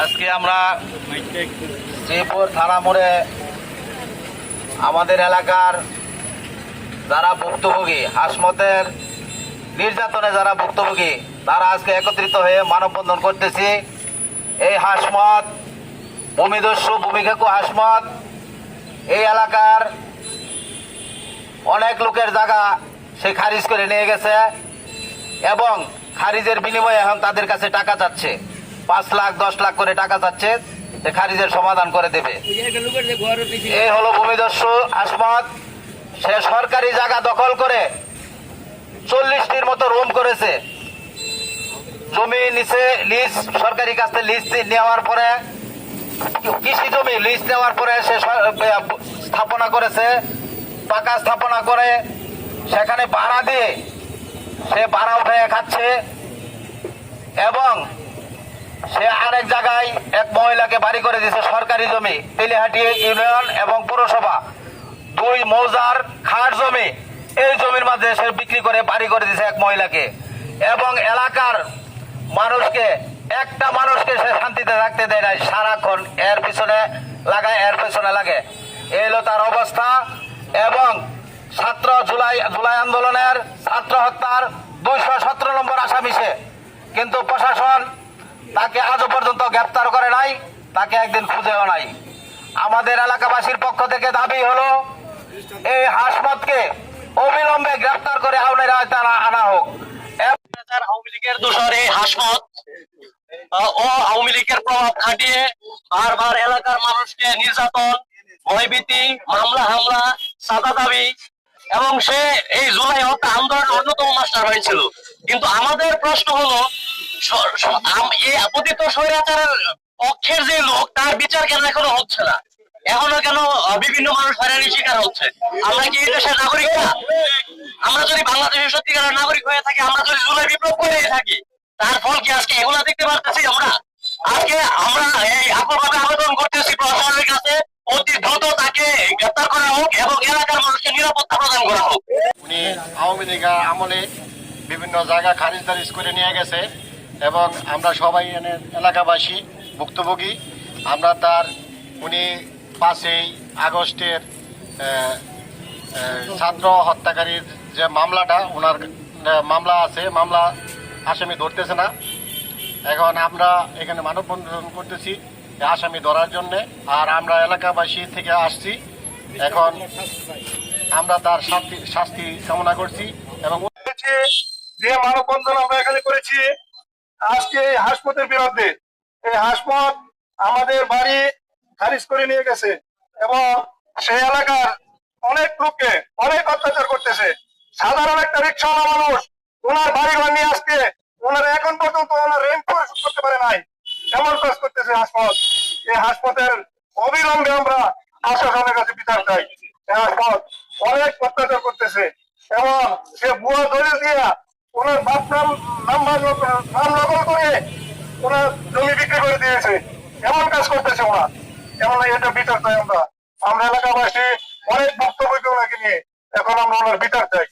আজকে আমরা শ্রীপুর থানা মোড়ে আমাদের এলাকার যারা ভুক্তভোগী, হাসমতের নির্যাতনে যারা ভুক্তভোগী, তারা আজকে একত্রিত হয়ে মানববন্ধন করতেছি। এই হাসমত, ভূমিদস্যু ভূমিকাকু হাসমত, এই এলাকার অনেক লোকের জায়গা সে খারিজ করে নিয়ে গেছে এবং খারিজের বিনিময়ে এখন তাদের কাছে টাকা চাচ্ছে পাঁচ লাখ, দশ লাখ করে টাকা চাচ্ছে খারিজের সমাধান করে দেবে। এই হলো ভূমিদস্যু আসমত সে সরকারি জায়গা দখল করে চল্লিশটির মতো রুম করেছে। জমি নিচে লিজ, সরকারি কাছে লিজ নেওয়ার পরে, কৃষি জমি লিজ নেওয়ার পরে সে স্থাপনা করেছে, পাকা স্থাপনা করে, সেখানে ভাড়া দিয়ে সে ভাড়া উঠে খাচ্ছে। এবং সে আরেক জায়গায় এক মহিলাকে বাড়ি করে দিয়েছে সরকারি জমি, তেলিহাটি ইউনিয়ন এবং পুরসভা। দুই মৌজার খাট জমি, এই জমির মাঝে সে বিক্রি করে বাড়ি করে দিয়েছে এক মহিলাকে। এবং এলাকার মানুষকে, একটা মানুষকে সে শান্তিতে থাকতে দেয় নাই, সারাক্ষণ এর পিছনে লাগায়, এর পিছনে লাগে। এই হলো তার অবস্থা। এবং ছাত্র জুলাই জুলাই আন্দোলনের ছাত্র হত্যার দুইশো সতেরো নম্বর আসামি সে। কিন্তু প্রশাসন তাকে আজও পর্যন্ত গ্রেপ্তার করে নাই, তাকে একদিন খুঁজেও নাই। আমাদের এলাকাবাসীর পক্ষ থেকে দাবি হলো, এই হাসমতকে অবিলম্বে গ্রেপ্তার করে আউনের আওতায় আনা- হোক। বারবার এলাকার মানুষকে নির্যাতন মামলা, হামলা এবং সে এই অন্যতম মাস্টার হয়েছিল কিন্তু আমাদের প্রশ্ন হলো এই আপতিত স্বৈরাচারের পক্ষের যে লোক, তার বিচার কেন এখনও হচ্ছে না? এখনও কেন বিভিন্ন মানুষ হয়রানির শিকার হচ্ছে? আমরা কি দেশের নাগরিক না? আমরা যদি বাংলাদেশের সত্যিকারের নাগরিক হয়ে থাকি, আমরা যদি জুলাই বিপ্লব করে থাকি, তার ফল কি আজকে এগুলা দেখতে পারতেছি আমরা? আজকে আমরা এই আকুলভাবে আবেদন করতেছি প্রশাসনের কাছে, অতি দ্রুত তাকে গ্রেপ্তার করা হোক এবং এলাকার মানুষকে নিরাপত্তা প্রদান করা হোক। উনি আওয়ামী লীগ আমলে বিভিন্ন জায়গা খারিজ দারিজ করে নিয়ে গেছে। এবং আমরা সবাই এলাকাবাসী, ভুক্তভোগী। আমরা তার, উনি পাঁচই আগস্টের ছাত্র হত্যাকারীর যে মামলাটা ওনার মামলা আছে, মামলা আসামি ধরতেছে না। এখন আমরা এখানে মানববন্ধন করতেছি আসামি ধরার জন্যে। আর আমরা এলাকাবাসী থেকে আসছি। এখন আমরা তার শাস্তি শাস্তি কামনা করছি এবং যে মানববন্ধন আমরা এখানে করেছি আজকে এই হাসপাতের বিরুদ্ধে, এই হাসপাত আমাদের বাড়ি খারিজ করে নিয়ে গেছে এবং সেই এলাকার অনেক লোককে অনেক অত্যাচার করতেছে। সাধারণ একটা রিক্সাওয়ালা মানুষ ওনার বাড়ি ঘর নিয়ে আজকে ওনার এখন পর্যন্ত ওনার রেন্ট পরিশোধ করতে পারে নাই। এমন কাজ করতেছে হাসপাত এই হাসপাতের অবিলম্বে আমরা প্রশাসনের কাছে বিচার চাই। হাসপাত অনেক অত্যাচার করতেছে এবং সে বুয়া দলিল দিয়া ওনার বাপ নাম নাম্বার নাম নকল করে ওনার জমি বিক্রি করে দিয়েছে। এমন কাজ করতেছে ওরা এমন এটা বিচার চাই আমরা। আমরা এলাকাবাসী অনেক বক্তব্য ওনাকে নিয়ে। এখন আমরা ওনার বিচার চাই।